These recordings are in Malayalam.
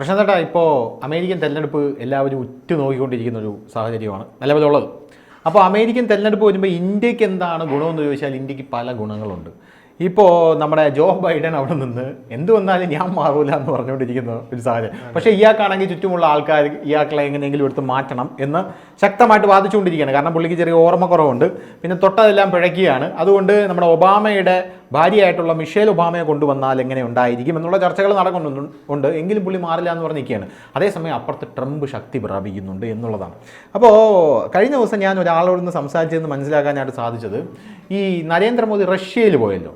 പ്രശ്നത്തേട്ടാ ഇപ്പോൾ അമേരിക്കൻ തെരഞ്ഞെടുപ്പ് എല്ലാവരും ഉറ്റു നോക്കിക്കൊണ്ടിരിക്കുന്ന ഒരു സാഹചര്യമാണ് നിലവിലുള്ളത്. അപ്പോൾ അമേരിക്കൻ തെരഞ്ഞെടുപ്പ് വരുമ്പോൾ ഇന്ത്യയ്ക്ക് എന്താണ് ഗുണമെന്ന് ചോദിച്ചാൽ ഇന്ത്യയ്ക്ക് പല ഗുണങ്ങളുണ്ട്. ഇപ്പോൾ നമ്മുടെ ജോ ബൈഡൻ അവിടെ നിന്ന് എന്ത് വന്നാലും ഞാൻ മാറൂല എന്ന് പറഞ്ഞുകൊണ്ടിരിക്കുന്ന ഒരു സാഹചര്യം. പക്ഷേ ഇയാൾക്കാണെങ്കിൽ ചുറ്റുമുള്ള ആൾക്കാർ ഇയാൾക്കളെ എങ്ങനെയെങ്കിലും എടുത്ത് മാറ്റണം എന്ന് ശക്തമായിട്ട് വാദിച്ചുകൊണ്ടിരിക്കുകയാണ്. കാരണം പുള്ളിക്ക് ചെറിയ ഓർമ്മക്കുറവുണ്ട് പിന്നെ തൊട്ടതെല്ലാം പിഴയ്ക്കുകയാണ്. അതുകൊണ്ട് നമ്മുടെ ഒബാമയുടെ ഭാര്യയായിട്ടുള്ള മിഷേൽ ഒബാമയെ കൊണ്ടുവന്നാൽ എങ്ങനെ ഉണ്ടായിരിക്കും എന്നുള്ള ചർച്ചകൾ നടക്കുന്നുണ്ട് എങ്കിലും പുള്ളി മാറില്ല എന്ന് പറഞ്ഞിരിക്കുകയാണ് അതേസമയം അപ്പുറത്ത് ട്രംപ് ശക്തി പ്രാപിക്കുന്നുണ്ട് എന്നുള്ളതാണ്. അപ്പോൾ കഴിഞ്ഞ ദിവസം ഞാൻ ഒരാളോട് നിന്ന് സംസാരിച്ചതെന്ന് മനസ്സിലാക്കാനായിട്ട് സാധിച്ചത് ഈ നരേന്ദ്രമോദി റഷ്യയിൽ പോയല്ലോ.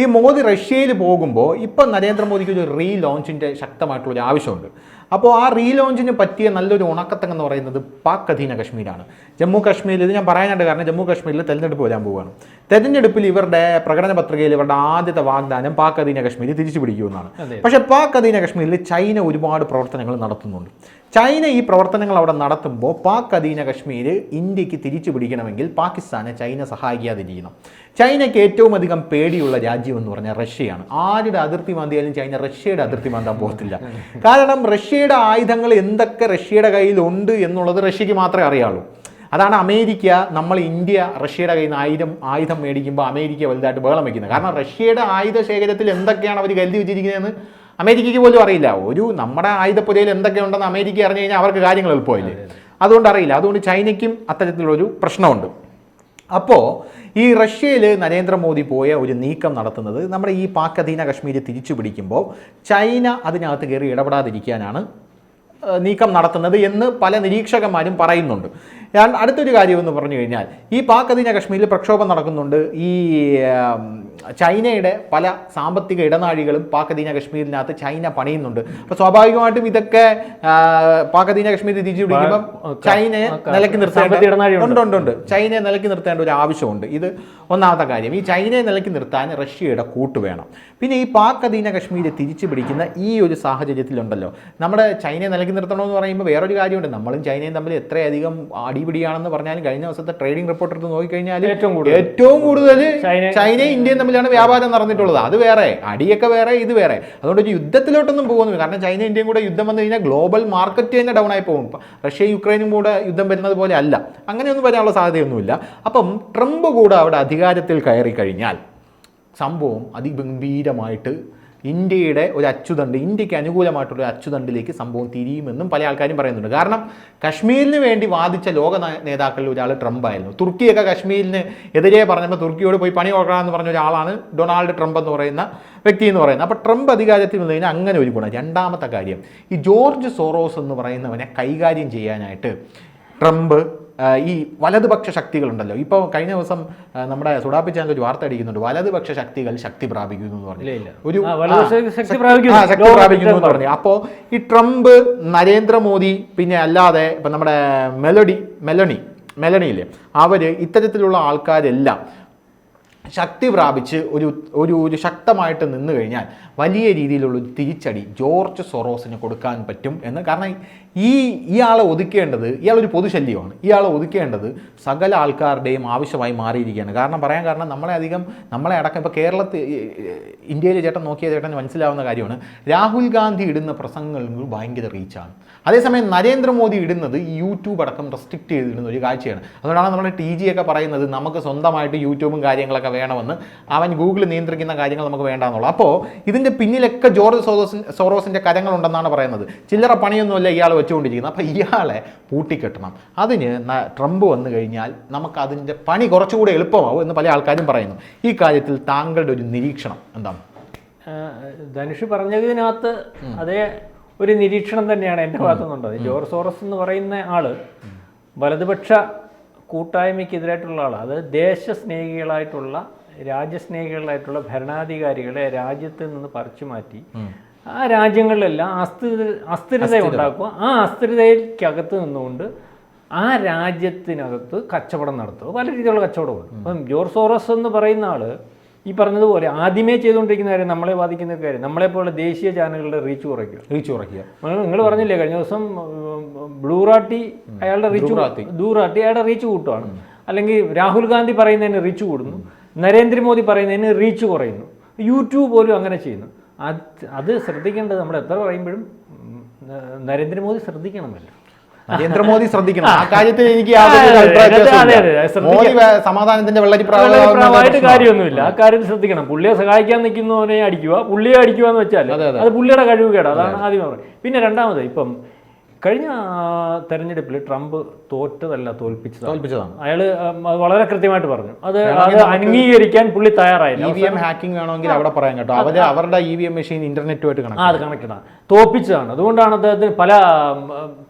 ഈ മോദി റഷ്യയിൽ പോകുമ്പോൾ ഇപ്പം നരേന്ദ്രമോദിക്ക് ഒരു റീ ലോഞ്ചിന്റെ ശക്തമായിട്ടുള്ള ഒരു ആവശ്യമുണ്ട്. അപ്പോൾ ആ റീ ലോഞ്ചിന് പറ്റിയ നല്ലൊരു ഉണക്കത്തങ്ങ് എന്ന് പറയുന്നത് പാക് അധീന കശ്മീരാണ്. ജമ്മു കാശ്മീരിൽ ഇത് ഞാൻ പറയാനായിട്ട് കാരണം ജമ്മു കാശ്മീരിൽ തെരഞ്ഞെടുപ്പ് വരാൻ പോവുകയാണ്. തെരഞ്ഞെടുപ്പിൽ ഇവരുടെ പ്രകടന പത്രികയിൽ ഇവരുടെ ആദ്യത്തെ വാഗ്ദാനം പാക് അധീന കശ്മീർ തിരിച്ചു പിടിക്കുമെന്നാണ്. പക്ഷേ പാക് അധീന കശ്മീരിൽ ചൈന ഒരുപാട് പ്രവർത്തനങ്ങൾ നടത്തുന്നുണ്ട്. ചൈന ഈ പ്രവർത്തനങ്ങൾ അവിടെ നടത്തുമ്പോൾ പാക് അധീന കശ്മീർ ഇന്ത്യയ്ക്ക് തിരിച്ചു പിടിക്കണമെങ്കിൽ പാകിസ്ഥാനെ ചൈന സഹായിക്കാതിരിക്കണം. ചൈനയ്ക്ക് ഏറ്റവും അധികം പേടിയുള്ള രാജ്യം എന്ന് പറഞ്ഞാൽ റഷ്യയാണ്. ആരുടെ അതിർത്തി മാന്തിയാലും ചൈന റഷ്യയുടെ അതിർത്തി മാന്താൻ പോകത്തില്ല. കാരണം റഷ്യയുടെ ആയുധങ്ങൾ എന്തൊക്കെ റഷ്യയുടെ കയ്യിലുണ്ട് എന്നുള്ളത് റഷ്യക്ക് മാത്രമേ അറിയാവുള്ളൂ. അതാണ് അമേരിക്ക നമ്മൾ ഇന്ത്യ റഷ്യയുടെ കയ്യിൽ നിന്ന് ആയുധം ആയുധം മേടിക്കുമ്പോൾ അമേരിക്ക വലുതായിട്ട് ബഹളം വയ്ക്കുന്നത് കാരണം റഷ്യയുടെ ആയുധ ശേഖരത്തിൽ എന്തൊക്കെയാണ് അവർ കരുതി വെച്ചിരിക്കുന്നതെന്ന് അമേരിക്കയ്ക്ക് പോലും അറിയില്ല. ഒരു നമ്മുടെ ആയുധപ്പുരയിൽ എന്തൊക്കെയുണ്ടെന്ന് അമേരിക്ക അറിഞ്ഞു കഴിഞ്ഞാൽ അവർക്ക് കാര്യങ്ങൾ എളുപ്പമായില്ലേ? അതുകൊണ്ട് അറിയില്ല. അതുകൊണ്ട് ചൈനയ്ക്കും അത്തരത്തിലുള്ളൊരു പ്രശ്നമുണ്ട്. അപ്പോൾ ഈ റഷ്യയിൽ നരേന്ദ്രമോദി പോയ ഒരു നീക്കം നടത്തുന്നത് നമ്മുടെ ഈ പാക് അധീന കശ്മീർ തിരിച്ചു പിടിക്കുമ്പോൾ ചൈന അതിനകത്ത് കയറി ഇടപെടാതിരിക്കാനാണ് നീക്കം നടത്തുന്നത് എന്ന് പല നിരീക്ഷകന്മാരും പറയുന്നുണ്ട്. അടുത്തൊരു കാര്യമെന്ന് പറഞ്ഞു കഴിഞ്ഞാൽ ഈ പാക് അധീന കശ്മീരിൽ പ്രക്ഷോഭം നടക്കുന്നുണ്ട്. ഈ ചൈനയുടെ പല സാമ്പത്തിക ഇടനാഴികളും പാക്കദീന കശ്മീരിനകത്ത് ചൈന പണിയുന്നുണ്ട്. അപ്പൊ സ്വാഭാവികമായിട്ടും ഇതൊക്കെ പാക്കദീന പാക് കശ്മീർ തിരിച്ചു പിടിക്കുമ്പോൾ ചൈനയെ നിലയ്ക്ക് നിർത്തേണ്ട ഉണ്ട്. ചൈനയെ നിലയ്ക്ക് നിർത്തേണ്ട ഒരു ആവശ്യമുണ്ട്. ഇത് ഒന്നാമത്തെ കാര്യം. ഈ ചൈനയെ നിലയ്ക്ക് നിർത്താൻ റഷ്യയുടെ കൂട്ട് വേണം. പിന്നെ ഈ പാക് അധീന കശ്മീർ തിരിച്ചു പിടിക്കുന്ന ഈ ഒരു സാഹചര്യത്തിലുണ്ടല്ലോ. നമ്മുടെ ചൈനയെ നിലയ്ക്ക് നിർത്തണമെന്ന് പറയുമ്പോൾ വേറൊരു കാര്യമുണ്ട്. നമ്മളും ചൈനയും തമ്മിൽ എത്രയധികം അടിപിടിയാണെന്ന് പറഞ്ഞാലും കഴിഞ്ഞ ദിവസത്തെ ട്രേഡിംഗ് റിപ്പോർട്ടർ എടുത്ത് നോക്കിക്കഴിഞ്ഞാൽ ഏറ്റവും കൂടുതൽ. ഏറ്റവും കൂടുതൽ ചൈന- ചൈനയും ഇന്ത്യയും തമ്മിലാണ് വ്യാപാരം നടന്നിട്ടുള്ളത്. അത് വേറെ. അടിയൊക്കെ വേറെ ഇത് വേറെ. അതുകൊണ്ട് യുദ്ധത്തിലോട്ടൊന്നും പോകുന്നില്ല. കാരണം ചൈന ഇന്ത്യയും കൂടെ യുദ്ധം വന്നു കഴിഞ്ഞാൽ ഗ്ലോബൽ മാർക്കറ്റ് തന്നെ ഡൗൺ ആയി പോകും. റഷ്യ യുക്രൈനും കൂടെ യുദ്ധം വരുന്നത് പോലെ അല്ല. അങ്ങനെയൊന്നും വരാനുള്ള സാധ്യതയൊന്നുമില്ല. അപ്പം ട്രംപ് കൂടെ അവിടെ അധികാരത്തിൽ കയറി കഴിഞ്ഞാൽ സംഭവം അതിഗംഭീരമായിട്ട് ഇന്ത്യയുടെ ഒരു അച്ചുതണ്ട് ഇന്ത്യയ്ക്ക് അനുകൂലമായിട്ടുള്ള ഒരു അച്ചുതണ്ടിലേക്ക് സംഭവം തിരിയുമെന്നും പല ആൾക്കാരും പറയുന്നുണ്ട്. കാരണം കശ്മീരിന് വേണ്ടി വാദിച്ച ലോക നേതാക്കളിൽ ഒരാൾ ട്രംപ് ആയിരുന്നു തുർക്കിയൊക്കെ കശ്മീരിന് എതിരെ പറഞ്ഞപ്പോൾ തുർക്കിയോട് പോയി പണി കൊടുക്കണമെന്ന് പറഞ്ഞ ഒരാളാണ് ഡൊണാൾഡ് ട്രംപ് എന്ന് പറയുന്ന വ്യക്തി എന്ന് പറയുന്നത്. അപ്പോൾ ട്രംപ് അധികാരത്തിൽ വന്നു കഴിഞ്ഞാൽ അങ്ങനെ ഒരു ഗുണം. രണ്ടാമത്തെ കാര്യം ഈ ജോർജ് സോറോസ് എന്ന് പറയുന്നവനെ കൈകാര്യം ചെയ്യാനായിട്ട് ട്രംപ് ഈ വലതുപക്ഷ ശക്തികളുണ്ടല്ലോ. ഇപ്പോൾ കഴിഞ്ഞ ദിവസം നമ്മുടെ സുഡാപ്പി ചാനൽ ഒരു വാർത്ത അടിക്കുന്നുണ്ട് വലതുപക്ഷ ശക്തികൾ ശക്തി പ്രാപിക്കുന്നു എന്ന് പറഞ്ഞു. ഒരു ശക്തി പ്രാപിക്കുന്നു. ശക്തി പ്രാപിക്കുന്നു എന്ന് പറഞ്ഞു. അപ്പോൾ ഈ ട്രംപ് നരേന്ദ്രമോദി പിന്നെ അല്ലാതെ ഇപ്പം നമ്മുടെ മെലഡി മെലണി മെലണിയില്ലേ അവർ ഇത്തരത്തിലുള്ള ആൾക്കാരെല്ലാം ശക്തി പ്രാപിച്ച് ഒരു ഒരു ഒരു ശക്തമായിട്ട് നിന്ന് കഴിഞ്ഞാൽ വലിയ രീതിയിലുള്ള ഒരു തിരിച്ചടി ജോർജ് സൊറോസിന് കൊടുക്കാൻ പറ്റും എന്ന്. കാരണം ഈ ഇയാളെ ഒതുക്കേണ്ടത് ഇയാളൊരു പൊതുശല്യമാണ് ഇയാളെ ഒതുക്കേണ്ടത് സകല ആൾക്കാരുടെയും ആവശ്യമായി മാറിയിരിക്കുകയാണ്. കാരണം പറയാൻ കാരണം നമ്മളെ അധികം നമ്മളെ അടക്കം ഇപ്പോൾ കേരളത്തിൽ ഇന്ത്യയിലെ ചേട്ടൻ നോക്കിയ ചേട്ടൻ മനസ്സിലാവുന്ന കാര്യമാണ്. രാഹുൽ ഗാന്ധി ഇടുന്ന പ്രസംഗങ്ങൾ ഭയങ്കര റീച്ചാണ്. അതേസമയം നരേന്ദ്രമോദി ഇടുന്നത് യൂട്യൂബ് അടക്കം റെസ്ട്രിക്റ്റ് ചെയ്തിടുന്ന ഒരു കാഴ്ചയാണ്. അതുകൊണ്ടാണ് നമ്മുടെ ടി ജി ഒക്കെ പറയുന്നത് നമുക്ക് സ്വന്തമായിട്ട് യൂട്യൂബും കാര്യങ്ങളൊക്കെ വേണമെന്ന്. അവൻ ഗൂഗിൾ നിയന്ത്രിക്കുന്ന കാര്യങ്ങൾ നമുക്ക് വേണ്ടാന്നുള്ളൂ. അപ്പോൾ ഇതിന്റെ പിന്നിലൊക്കെ ജോർജ് സോറോസിൻ സോറോസിന്റെ കരങ്ങളുണ്ടെന്നാണ് പറയുന്നത്. ചില്ലറ പണിയൊന്നുമല്ല ഇയാൾ വെച്ചുകൊണ്ടിരിക്കുന്നത് അപ്പോൾ ഇയാളെ പൂട്ടിക്കെട്ടണം. അതിന് ട്രംപ് വന്നു കഴിഞ്ഞാൽ നമുക്കതിന്റെ പണി കുറച്ചുകൂടി എളുപ്പമാവും എന്ന് പല ആൾക്കാരും പറയുന്നു. ഈ കാര്യത്തിൽ താങ്കളുടെ ഒരു നിരീക്ഷണം എന്താണ്? ധനുഷ് പറഞ്ഞതിനകത്ത് അതേ ഒരു നിരീക്ഷണം തന്നെയാണ് എന്റെ ഭാഗത്തു നിന്നുള്ളത് ജോർജ് സോറസ് എന്ന് പറയുന്ന ആൾ വലതുപക്ഷ കൂട്ടായ്മയ്ക്കെതിരായിട്ടുള്ള ആൾ അത് ദേശസ്നേഹികളായിട്ടുള്ള രാജ്യസ്നേഹികളായിട്ടുള്ള ഭരണാധികാരികളെ രാജ്യത്ത് നിന്ന് പറിച്ചു മാറ്റി ആ രാജ്യങ്ങളിലെല്ലാം അസ്ഥിര അസ്ഥിരത. ഉണ്ടാക്കുക ആ അസ്ഥിരതയ്ക്കകത്ത് നിന്നുകൊണ്ട് ആ രാജ്യത്തിനകത്ത് കച്ചവടം നടത്തുക. പല രീതിയിലുള്ള കച്ചവടമുണ്ട്. അപ്പം ജോർസോറസ് എന്ന് പറയുന്ന ആൾ ഈ പറഞ്ഞതുപോലെ ആദ്യമേ ചെയ്തുകൊണ്ടിരിക്കുന്ന കാര്യം നമ്മളെ ബാധിക്കുന്ന കാര്യം നമ്മളെപ്പോലെ ദേശീയ ചാനലുകളുടെ റീച്ച് കുറയ്ക്കുക. റീച്ച് കുറയ്ക്കുക. നിങ്ങൾ പറഞ്ഞില്ലേ കഴിഞ്ഞ ദിവസം ബ്ലൂറാട്ടി അയാളുടെ റീച്ച്. ദൂറാട്ടി അയാളുടെ റീച്ച് കൂട്ടുകയാണ് അല്ലെങ്കിൽ രാഹുൽ ഗാന്ധി പറയുന്നതിന് റീച്ച് കൂടുന്നു. നരേന്ദ്രമോദി പറയുന്നതിന് റീച്ച് കുറയുന്നു. യൂട്യൂബ് പോലും അങ്ങനെ ചെയ്യുന്നു. അത് അത് ശ്രദ്ധിക്കേണ്ടത് നമ്മൾ എത്ര പറയുമ്പോഴും നരേന്ദ്രമോദി ശ്രദ്ധിക്കണമല്ലോ. നരേന്ദ്രമോദി ശ്രദ്ധിക്കണം. ആ കാര്യത്തിൽ എനിക്ക്. മോദി സമാധാനത്തിന്റെ വെള്ളരിപ്രായമായിട്ട് പ്രായമായിട്ട് കാര്യമൊന്നുമില്ല. ആ കാര്യത്തിൽ ശ്രദ്ധിക്കണം. പുള്ളിയെ സഹായിക്കാൻ നിൽക്കുന്നവനെ അടിക്കുക പുള്ളിയെ അടിക്കുക എന്ന് വെച്ചാൽ. അത് പുള്ളിയുടെ കഴിവ് കേടാ. അതാണ് ആദ്യം പറയുന്നത് പിന്നെ രണ്ടാമത് ഇപ്പം കഴിഞ്ഞ തെരഞ്ഞെടുപ്പിൽ ട്രംപ് തോറ്റതല്ല തോൽപ്പിച്ചതാണ്. തോൽപ്പിച്ചതാണ്. അയാൾ വളരെ കൃത്യമായിട്ട് പറഞ്ഞു. അത് അത് അംഗീകരിക്കാൻ പുള്ളി തയ്യാറായില്ല. ഇ വി എം ഹാക്കിംഗ് വേണമെങ്കിൽ അവിടെ പറയാൻ കേട്ടോ. അവർ അവരുടെ ഇ വി എം മെഷീൻ ഇന്റർനെറ്റുമായിട്ട് കണക്ട് അത് കണക്റ്റഡാണ് തോൽപ്പിച്ചതാണ്. അതുകൊണ്ടാണ് അദ്ദേഹത്തിന് പല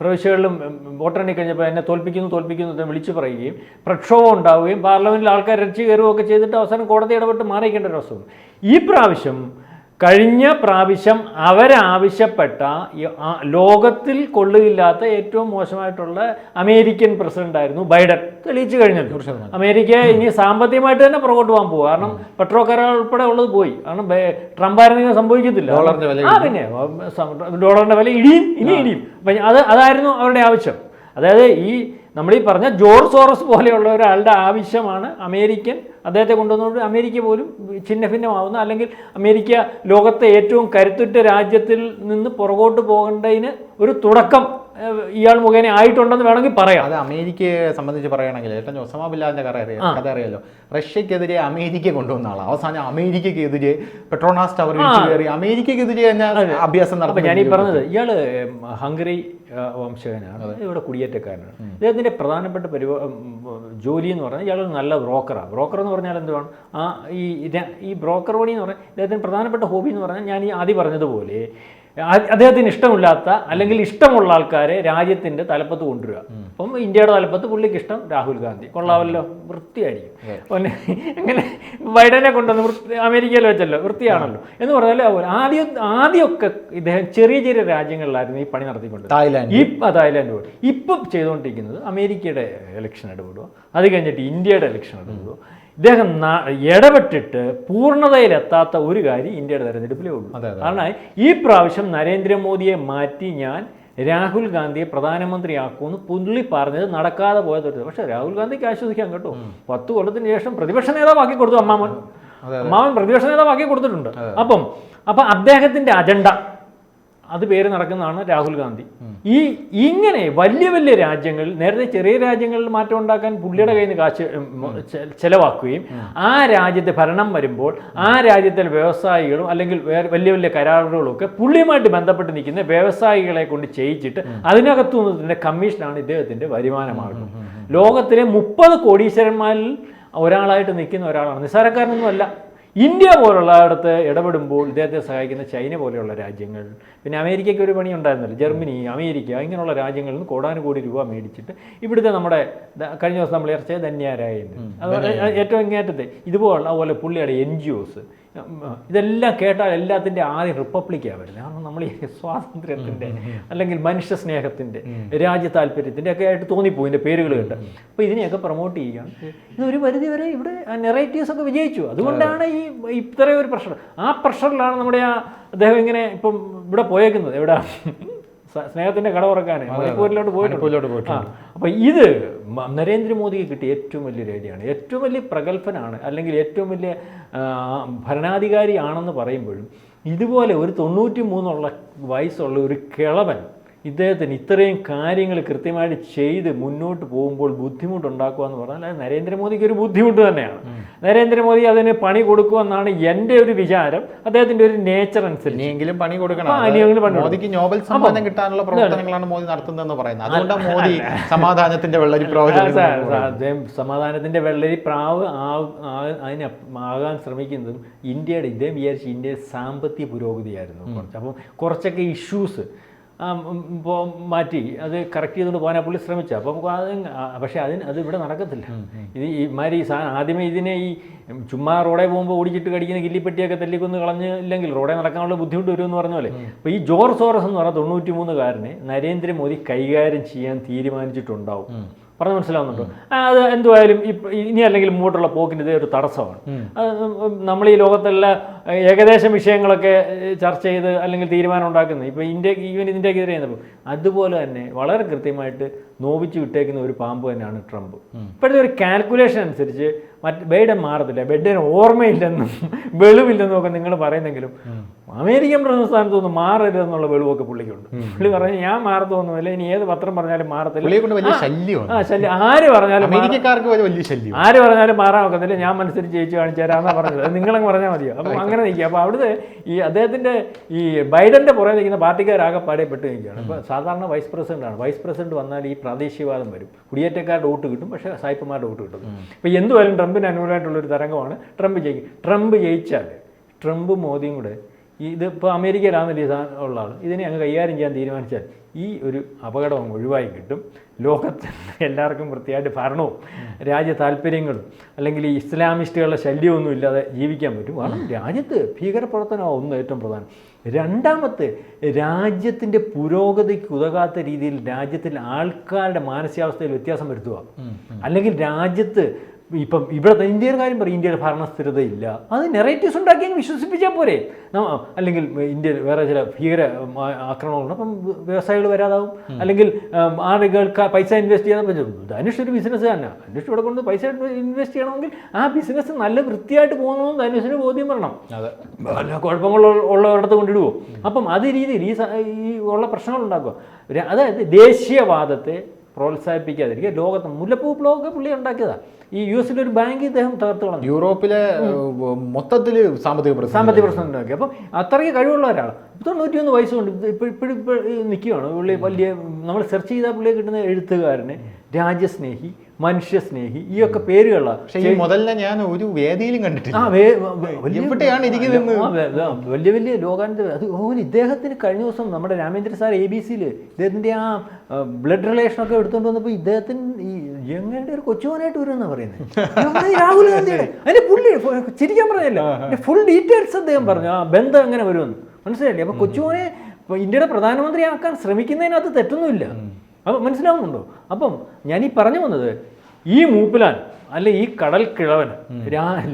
പ്രവിശ്യകളിലും വോട്ടെണ്ണി കഴിഞ്ഞപ്പോൾ എന്നെ തോൽപ്പിക്കുന്നു തോൽപ്പിക്കുന്നു എന്ന് വിളിച്ചു പറയുകയും പ്രക്ഷോഭം ഉണ്ടാവുകയും പാർലമെന്റിൽ ആൾക്കാർ രക്ഷി കയറുകയൊക്കെ ചെയ്തിട്ട് അവസാനം കോടതി ഇടപെട്ട് മാറിയിക്കേണ്ട ഒരു അവസ്ഥ. ഈ പ്രാവശ്യം കഴിഞ്ഞ പ്രാവശ്യം അവരാവശ്യപ്പെട്ട ലോകത്തിൽ കൊള്ളില്ലാത്ത ഏറ്റവും മോശമായിട്ടുള്ള അമേരിക്കൻ പ്രസിഡന്റ് ആയിരുന്നു ബൈഡൻ. തെളിയിച്ചു കഴിഞ്ഞത്. അമേരിക്ക ഇനി സാമ്പത്തികമായിട്ട് തന്നെ പുറകോട്ട് പോകാൻ പോകും കാരണം പെട്രോ കരാർ ഉൾപ്പെടെ ഉള്ളത് പോയി. കാരണം ട്രംപായിരുന്നു സംഭവിക്കത്തില്ല. ഡോളറിന്റെ വില ആ പിന്നെ ഡോളറിന്റെ വില ഇടിയും ഇനി ഇടിയും. അപ്പം അത് അതായിരുന്നു അവരുടെ ആവശ്യം. അതായത് ഈ നമ്മൾ ഈ പറഞ്ഞ ജോർജ് സോറസ് പോലെയുള്ള ഒരാളുടെ ആവശ്യമാണ് അമേരിക്കൻ. അദ്ദേഹത്തെ കൊണ്ടുവന്നുകൊണ്ട് അമേരിക്ക പോലും ഛിന്ന ഭിന്നമാവുന്ന അല്ലെങ്കിൽ അമേരിക്ക ലോകത്തെ ഏറ്റവും കരുത്തുറ്റ രാജ്യത്തിൽ നിന്ന് പുറകോട്ട് പോകേണ്ടതിന് ഒരു തുടക്കം ഇയാൾ മുഖേന ആയിട്ടുണ്ടെന്ന് വേണമെങ്കിൽ പറയാം. അത് അമേരിക്കയെ സംബന്ധിച്ച് പറയുകയാണെങ്കിൽ ഏറ്റവും ഒസമ ബില്ലാന്റെ കഥ അറിയാം. കഥ അറിയാലോ? റഷ്യക്കെതിരെ അമേരിക്ക കൊണ്ടുവന്ന ആളാണ് അവസാനം അമേരിക്കക്കെതിരെ പെട്രോണാസ് ടവർ കയറി അമേരിക്കക്കെതിരെ തന്നെ അഭ്യാസം അപ്പൊ ഞാൻ ഈ പറഞ്ഞത് ഇയാൾ ഹംഗറി ആ, വംശജനാണ്. ഇവിടെ കുടിയേറ്റക്കാരനാണ്. ഇദ്ദേഹത്തിന്റെ പ്രധാനപ്പെട്ട പരിപാ ജോലി എന്ന് പറഞ്ഞാൽ ഇയാൾ നല്ല ബ്രോക്കറാണ് ബ്രോക്കർ എന്ന് പറഞ്ഞാൽ എന്തുവാണ്? ആ ഈ ഈ ബ്രോക്കർ പണി എന്ന് പറഞ്ഞാൽ ഇദ്ദേഹത്തിന് പ്രധാനപ്പെട്ട ഹോബി എന്ന് പറഞ്ഞാൽ ഞാൻ ഈ ആദ്യം പറഞ്ഞതുപോലെ അദ്ദേഹത്തിന് ഇഷ്ടമില്ലാത്ത അല്ലെങ്കിൽ ഇഷ്ടമുള്ള ആൾക്കാരെ രാജ്യത്തിന്റെ തലപ്പത്ത് കൊണ്ടുവരിക. അപ്പം ഇന്ത്യയുടെ തലപ്പത്ത് പുള്ളിക്ക് ഇഷ്ടം രാഹുൽ ഗാന്ധി. കൊള്ളാമല്ലോ വൃത്തിയായിരിക്കും. പിന്നെ എങ്ങനെ ബൈഡനെ കൊണ്ടുവന്ന് വൃത്തി അമേരിക്കയിൽ വെച്ചല്ലോ വൃത്തിയാണല്ലോ. എന്ന് പറഞ്ഞാൽ ആദ്യം ആദ്യമൊക്കെ ഇദ്ദേഹം ചെറിയ ചെറിയ രാജ്യങ്ങളിലായിരുന്നു ഈ പണി നടത്തിക്കൊണ്ട് തായ്ലാൻഡ്. ഈ തായ്ലാൻഡ് പോയി. ഇപ്പം ചെയ്തുകൊണ്ടിരിക്കുന്നത് അമേരിക്കയുടെ ഇലക്ഷൻ ഇടപെടുക അത് കഴിഞ്ഞിട്ട് ഇന്ത്യയുടെ ഇലക്ഷൻ ഇടപെടുക. ഇദ്ദേഹം ഇടപെട്ടിട്ട് പൂർണതയിലെത്താത്ത ഒരു കാര്യം ഇന്ത്യയുടെ തെരഞ്ഞെടുപ്പിലേ ഉള്ളൂ. കാരണം ഈ പ്രാവശ്യം നരേന്ദ്രമോദിയെ മാറ്റി ഞാൻ രാഹുൽ ഗാന്ധിയെ പ്രധാനമന്ത്രിയാക്കുമെന്ന് പുള്ളി പറഞ്ഞത് നടക്കാതെ പോയത് പക്ഷേ രാഹുൽ ഗാന്ധിക്ക് ആശ്വസിക്കാം കേട്ടോ. പത്ത് കൊല്ലത്തിന് ശേഷം പ്രതിപക്ഷ നേതാവാക്കി കൊടുത്തു അമ്മാമൻ. അമ്മാവൻ പ്രതിപക്ഷ നേതാവാക്കി കൊടുത്തിട്ടുണ്ട്. അപ്പം അപ്പം അദ്ദേഹത്തിന്റെ അജണ്ട അത് പേര് നടക്കുന്നതാണ് രാഹുൽ ഗാന്ധി. ഈ ഇങ്ങനെ വലിയ വലിയ രാജ്യങ്ങളിൽ നേരത്തെ ചെറിയ രാജ്യങ്ങളിൽ മാറ്റം ഉണ്ടാക്കാൻ പുള്ളിയുടെ കയ്യിൽ നിന്ന് കാശ് ചെലവാക്കുകയും ആ രാജ്യത്തെ ഭരണം വരുമ്പോൾ ആ രാജ്യത്തെ വ്യവസായികളും അല്ലെങ്കിൽ വേറെ വലിയ വലിയ കരാറുകളും ഒക്കെ പുള്ളിയുമായിട്ട് ബന്ധപ്പെട്ട് നിൽക്കുന്ന വ്യവസായികളെ കൊണ്ട് ചെയ്യിച്ചിട്ട് അതിനകത്തു നിന്നതിന്റെ കമ്മീഷനാണ് ഇദ്ദേഹത്തിന്റെ വരുമാനമാകുന്നത് ലോകത്തിലെ മുപ്പത് കോടീശ്വരന്മാരിൽ ഒരാളായിട്ട് നിൽക്കുന്ന ഒരാളാണ്. നിസ്സാരക്കാരനൊന്നും അല്ല ഇന്ത്യ പോലുള്ള അടുത്ത് ഇടപെടുമ്പോൾ ഇദ്ദേഹത്തെ സഹായിക്കുന്ന ചൈന പോലെയുള്ള രാജ്യങ്ങൾ പിന്നെ അമേരിക്കയ്ക്ക് ഒരു പണി ഉണ്ടായിരുന്നില്ല ജർമ്മനി അമേരിക്ക ഇങ്ങനെയുള്ള രാജ്യങ്ങളിൽ നിന്ന് കോടാനുകോടി രൂപ മേടിച്ചിട്ട് ഇവിടുത്തെ നമ്മുടെ കഴിഞ്ഞ ദിവസം നമ്മൾ ചർച്ച ധന്യാരായത് ഏറ്റവും ഇങ്ങേറ്റത്തെ ഇതുപോലുള്ള അതുപോലെ പുള്ളിയുടെ എൻ ജി ഒസ് ഇതെല്ലാം കേട്ടാൽ എല്ലാത്തിന്റെ ആദ്യം റിപ്പബ്ലിക്കാണ് വരുന്നത്. കാരണം നമ്മൾ ഈ സ്വാതന്ത്ര്യത്തിന്റെ അല്ലെങ്കിൽ മനുഷ്യ സ്നേഹത്തിന്റെ രാജ്യ താല്പര്യത്തിന്റെ ഒക്കെ ആയിട്ട് തോന്നിപ്പോയി ഇതിന്റെ പേരുകൾ കേട്ട്. അപ്പോൾ ഇതിനെയൊക്കെ പ്രൊമോട്ട് ചെയ്യുകയാണ്. ഇതൊരു പരിധി വരെ ഇവിടെ നെറേറ്റീവ്സ് ഒക്കെ വിജയിച്ചു. അതുകൊണ്ടാണ് ഈ ഇത്രയും ഒരു പ്രഷർ. ആ പ്രഷറിലാണ് നമ്മുടെ ആ അദ്ദേഹം ഇങ്ങനെ ഇപ്പം ഇവിടെ പോയേക്കുന്നത്. എവിടെ? സ്നേഹത്തിന്റെ കട ഉറക്കാൻ മണിപ്പൂരിലോട്ട് പോയിട്ട് പോയിട്ടുണ്ട്. അപ്പൊ ഇത് നരേന്ദ്രമോദിക്ക് കിട്ടിയ ഏറ്റവും വലിയ ഐഡിയയാണ്. ഏറ്റവും വലിയ പ്രഗത്ഭനാണ് അല്ലെങ്കിൽ ഏറ്റവും വലിയ ഭരണാധികാരി ഭരണാധികാരിയാണെന്ന് പറയുമ്പോഴും ഇതുപോലെ ഒരു തൊണ്ണൂറ്റി മൂന്നുള്ള വയസ്സുള്ള ഒരു കിളവൻ ഇദ്ദേഹത്തിന് ഇത്രയും കാര്യങ്ങൾ കൃത്യമായിട്ട് ചെയ്ത് മുന്നോട്ട് പോകുമ്പോൾ ബുദ്ധിമുട്ടുണ്ടാക്കുക എന്ന് പറഞ്ഞാൽ അത് നരേന്ദ്രമോദിക്ക് ഒരു ബുദ്ധിമുട്ട് തന്നെയാണ്. നരേന്ദ്രമോദി അതിന് പണി കൊടുക്കുമെന്നാണ് എന്റെ ഒരു വിചാരം. അദ്ദേഹത്തിന്റെ ഒരു നേച്ചർ അനുസരിച്ച്. പണി കൊടുക്കണം. മോദിക്ക് നോബൽ സമ്മാനം കിട്ടാനുള്ള പ്രവർത്തനങ്ങളാണ് മോദി നടത്തുന്നതെന്ന് പറയുന്നത്. അതുകൊണ്ടാണ് മോദി സമാധാനത്തിന്റെ സാർ, അദ്ദേഹം സമാധാനത്തിന്റെ വെള്ളരി പ്രാവ് അതിന് ആകാൻ ശ്രമിക്കുന്നതും ഇന്ത്യയുടെ ഇദ്ദേഹം വിചാരിച്ച് ഇന്ത്യ സാമ്പത്തിക പുരോഗതിയായിരുന്നു കുറച്ച്. അപ്പം കുറച്ചൊക്കെ ഇഷ്യൂസ് മാറ്റി. അത് കറക്റ്റ് ചെയ്തുകൊണ്ട് പോകാൻ പുള്ളി ശ്രമിച്ചു. അപ്പം അത് പക്ഷേ അതിന് അത് ഇവിടെ നടക്കത്തില്ല. ഇത് ഈ മാതിരി സാ ആദ്യമേ ഇതിനെ ഈ ചുമ്മാ റോഡേ പോകുമ്പോൾ ഓടിച്ചിട്ട് കടിക്കുന്ന ഗില്ലിപ്പെട്ടിയൊക്കെ തല്ലിക്കൊന്ന് കളഞ്ഞില്ലെങ്കിൽ റോഡേ നടക്കാനുള്ള ബുദ്ധിമുട്ട് വരുമെന്ന് പറഞ്ഞ പോലെ. അപ്പോൾ ഈ ജോർജ് സോറസ് എന്ന് പറഞ്ഞ തൊണ്ണൂറ്റി മൂന്നുകാരനെ നരേന്ദ്രമോദി കൈകാര്യം ചെയ്യാൻ തീരുമാനിച്ചിട്ടുണ്ടാവും. പറഞ്ഞ് മനസ്സിലാവുന്നുണ്ടോ? അത് എന്തുവായാലും ഇനി അല്ലെങ്കിൽ മുമ്പോട്ടുള്ള പോക്കിന് ഇതേ ഒരു തടസ്സമാണ്. നമ്മൾ ഈ ലോകത്തുള്ള ഏകദേശം വിഷയങ്ങളൊക്കെ ചർച്ച ചെയ്ത് അല്ലെങ്കിൽ തീരുമാനം ഉണ്ടാക്കുന്നത് ഇപ്പോൾ ഇന്ത്യ ഈവൻ ഇന്ത്യക്കെതിരെ ചെയ്യുന്നപ്പോൾ അതുപോലെ തന്നെ വളരെ കൃത്യമായിട്ട് നോവിച്ച് വിട്ടേക്കുന്ന ഒരു പാമ്പ് തന്നെയാണ് ട്രംപ്. ഇപ്പോഴത്തെ ഒരു കാൽക്കുലേഷൻ അനുസരിച്ച് മറ്റ് ബൈഡൻ മാറത്തില്ല. ബൈഡന് ഓർമ്മയില്ലെന്നും വെളിവില്ലെന്നും ഒക്കെ നിങ്ങൾ പറയുന്നെങ്കിലും അമേരിക്കൻ പ്രസ്ഥാനത്തൊന്നും മാറരുതെന്നുള്ള വെളിവൊക്കെ പുള്ളിക്കുണ്ട്. പുള്ളി പറഞ്ഞു ഞാൻ മാറത്തൊന്നുമില്ല ഇനി ഏത് പത്രം പറഞ്ഞാലും മാറത്തില്ല. ആ ശല്യം. ആര് പറഞ്ഞാലും വലിയ ശല്യം. ആര് പറഞ്ഞാലും മാറാൻ ഒക്കത്തില്ല. ഞാൻ മനസ്സിൽ ജയിച്ചു കാണിച്ചു തരാന്നാ പറഞ്ഞത്. നിങ്ങളങ്ങ് പറഞ്ഞാൽ മതിയോ? അപ്പം അങ്ങനെ നിൽക്കുക. അപ്പോൾ അവിടുത്തെ ഈ അദ്ദേഹത്തിന്റെ ഈ ബൈഡന്റെ പുറകെ നിൽക്കുന്ന പാർട്ടിക്കാരാകെ പാടേപ്പെട്ട് നിൽക്കുകയാണ്. ഇപ്പോൾ സാധാരണ വൈസ് പ്രസിഡന്റാണ് വൈസ് പ്രസിഡന്റ് വന്നാൽ ഈ പ്രാദേശികവാദം വരും. കുടിയേറ്റക്കാരുടെ വോട്ട് കിട്ടും പക്ഷേ സായിപ്പന്മാരുടെ വോട്ട് കിട്ടും. ഇപ്പോൾ എന്തുവായാലും ട്രംപിന് അനുകൂലമായിട്ടുള്ളൊരു തരംഗമാണ് ട്രംപ് ജയിക്കും ട്രംപ് ജയിച്ചാൽ ട്രംപ് മോദിയും കൂടെ ഇത് ഇപ്പോൾ ഈ ഉള്ള ആൾ ഇതിനെ അങ്ങ് കൈകാര്യം ചെയ്യാൻ തീരുമാനിച്ചാൽ ഈ ഒരു അപകടം അങ്ങ് ഒഴിവായി കിട്ടും. ലോകത്ത് എല്ലാവർക്കും വൃത്തിയായിട്ട് ഭരണവും രാജ്യ താല്പര്യങ്ങളും അല്ലെങ്കിൽ ഈ ഇസ്ലാമിസ്റ്റുകളുടെ ശല്യമൊന്നും ഇല്ലാതെ ജീവിക്കാൻ പറ്റും. കാരണം രാജ്യത്ത് ഭീകരപ്രവർത്തനമാണ് ഒന്ന് ഏറ്റവും പ്രധാനം. രണ്ടാമത്തെ രാജ്യത്തിന്റെ പുരോഗതിക്ക് ഉതകാത്ത രീതിയിൽ രാജ്യത്തിൽ ആൾക്കാരുടെ മാനസികാവസ്ഥയിൽ വ്യത്യാസം വരുത്തുക. അല്ലെങ്കിൽ രാജ്യത്ത് ഇപ്പം ഇവിടെ ഇന്ത്യയുടെ കാര്യം പറയും ഇന്ത്യയുടെ ഭരണസ്ഥിരതയില്ല അത് നെറേറ്റീവ്സ് ഉണ്ടാക്കി അങ്ങ് വിശ്വസിപ്പിച്ചാൽ പോരെ. അല്ലെങ്കിൽ ഇന്ത്യയിൽ വേറെ ചില ഭീകര ആക്രമണങ്ങൾ ആക്രമണങ്ങളുണ്ട്. അപ്പം വ്യവസായികൾ വരാതാവും. അല്ലെങ്കിൽ ആളുകൾക്ക് പൈസ ഇൻവെസ്റ്റ് ചെയ്യാൻ പറ്റും ധനുഷ് ഒരു ബിസിനസ് തന്നെ. ധനുഷ് ഇവിടെ കൊണ്ട് പൈസ ഇൻവെസ്റ്റ് ചെയ്യണമെങ്കിൽ ആ ബിസിനസ് നല്ല വൃത്തിയായിട്ട് പോകണമെന്ന് ധനുഷിന് ബോധ്യം വരണം. അതെ. വല്ല കുഴപ്പങ്ങൾ ഉള്ളവരിടത്ത് കൊണ്ടിടുവോ? അപ്പം അത് രീതിയിൽ ഈ ഉള്ള പ്രശ്നങ്ങൾ ഉണ്ടാക്കുക അതായത് ദേശീയവാദത്തെ പ്രോത്സാഹിപ്പിക്കാതിരിക്കുക ലോകത്ത് മുല്ലപ്പൂ ബ്ലോക്ക് പുള്ളി ഉണ്ടാക്കിയതാണ് ഈ യു എസിൽ ഒരു ബാങ്ക് ഇദ്ദേഹം തകർത്ത് കളഞ്ഞു യൂറോപ്പിലെ മൊത്തത്തിൽ സാമ്പത്തിക പ്രശ്നം സാമ്പത്തിക പ്രശ്നം ഉണ്ടാക്കി. അപ്പം അത്രയ്ക്ക് കഴിവുള്ള ഒരാൾ തൊണ്ണൂറ്റിയൊന്ന് വയസ്സുകൊണ്ട് കൊണ്ട് ഇപ്പോൾ ഇപ്പോൾ നിൽക്കുകയാണ് പുള്ളി വലിയ നമ്മൾ സെർച്ച് ചെയ്താൽ പുള്ളിയെ കിട്ടുന്ന എഴുത്തുകാരന് രാജ്യസ്നേഹി മനുഷ്യസ്നേഹി. ഈ ഒക്കെ പേരുകളാണ് പക്ഷേ ഈ മുതലിനെ ഞാൻ ഒരു വേദിയിലും കണ്ടിട്ടില്ല. വലിയ- എവിടെയാണ് വലിയ വലിയ ലോകാനന്ദ അത് ഓൻ ഇദ്ദേഹത്തിന് കഴിഞ്ഞ ദിവസം നമ്മുടെ രാമേന്ദ്ര സാർ എ ബി സിയിൽ ഇദ്ദേഹത്തിന്റെ ആ ബ്ലഡ് റിലേഷനൊക്കെ എടുത്തുകൊണ്ട് വന്നപ്പോൾ ഇദ്ദേഹത്തിന് ഈ എങ്ങനെ ഒരു കൊച്ചുമോനായിട്ട് വരുമെന്നാണ് പറയുന്നത് രാഹുൽ ഗാന്ധിയുടെ അതിന്റെ പുള്ളി ചിരിക്കാൻ പറഞ്ഞല്ലോ. ഫുൾ ഡീറ്റെയിൽസ് അദ്ദേഹം പറഞ്ഞു. ആ ബന്ധം എങ്ങനെ വരുമെന്ന്. മനസ്സിലായില്ലേ? അപ്പോൾ കൊച്ചുമോനെ ഇന്ത്യയുടെ ഇന്ത്യയുടെ പ്രധാനമന്ത്രിയാക്കാൻ ശ്രമിക്കുന്നതിനകത്ത് തെറ്റൊന്നുമില്ല. അപ്പം മനസ്സിലാവുന്നുണ്ടോ? അപ്പം ഞാൻ ഈ പറഞ്ഞു വന്നത് ഈ മൂപ്പിലാൻ അല്ലെ ഈ കടൽ കിഴവൻ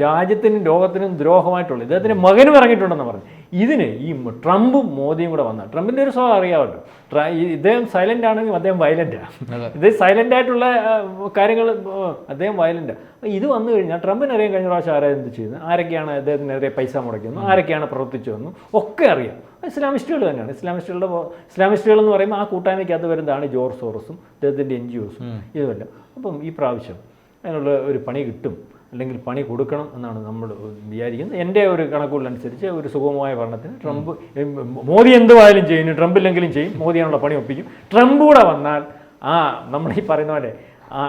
രാജ്യത്തിനും ലോകത്തിനും ദ്രോഹമായിട്ടുള്ള ഇദ്ദേഹത്തിന്റെ മകനും ഇറങ്ങിയിട്ടുണ്ടെന്ന് പറഞ്ഞു ഇതിന് ഈ ട്രംപും മോദിയും കൂടെ വന്ന. ട്രംപിന്റെ ഒരു സ്വഭാവം അറിയാമല്ലോ. ഇദ്ദേഹം സൈലന്റ് ആണെങ്കിൽ അദ്ദേഹം വയലന്റാണ് ഇത് സൈലന്റ് ആയിട്ടുള്ള കാര്യങ്ങൾ അദ്ദേഹം വയലന്റ് ഇത് വന്നു കഴിഞ്ഞാൽ ട്രംപിന് അറിയാൻ കഴിഞ്ഞ പ്രാവശ്യം ആരാ എന്ത് ചെയ്യുന്നത്? ആരൊക്കെയാണ് അദ്ദേഹത്തിനെതിരെ പൈസ മുടക്കുന്നത് ആരൊക്കെയാണ് പ്രവർത്തിച്ചതെന്നും ഒക്കെ അറിയാം. ഇസ്ലാമിസ്റ്റുകൾ തന്നെയാണ്. ഇസ്ലാമിസ്റ്റുകളുടെ ഇസ്ലാമിസ്റ്റുകൾ എന്ന് പറയുമ്പോൾ ആ കൂട്ടായ്മയ്ക്കകത്ത് വരുന്നതാണ് ജോർജ് സോറസും അദ്ദേഹത്തിന്റെ എൻ ജി ഒസും ഇതുമല്ല. അപ്പം ഈ പ്രാവശ്യം അതിനുള്ള ഒരു പണി കിട്ടും. അല്ലെങ്കിൽ പണി കൊടുക്കണം എന്നാണ് നമ്മൾ വിചാരിക്കുന്നത്. എന്റെ ഒരു കണക്കുകളനുസരിച്ച് ഒരു സുഗമമായ ഭരണത്തിന് ട്രംപ് മോദി എന്തുവായാലും ചെയ്യും. ഇനി ട്രംപ് ഇല്ലെങ്കിലും ചെയ്യും. മോദിയാണുള്ള പണി ഒപ്പിക്കും. ട്രംപ് കൂടെ വന്നാൽ ആ നമ്മൾ ഈ പറയുന്ന പോലെ ആ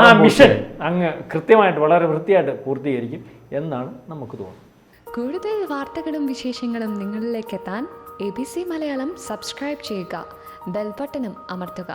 ആ മിഷൻ അങ്ങ് കൃത്യമായിട്ട് വളരെ വൃത്തിയായിട്ട് പൂർത്തീകരിക്കും എന്നാണ് നമുക്ക് തോന്നുന്നത്. കൂടുതൽ വാർത്തകളും വിശേഷങ്ങളും നിങ്ങളിലേക്ക് എത്താൻ A B C Malayalam subscribe ചെയ്യുക. ബെൽബട്ടനും അമർത്തുക.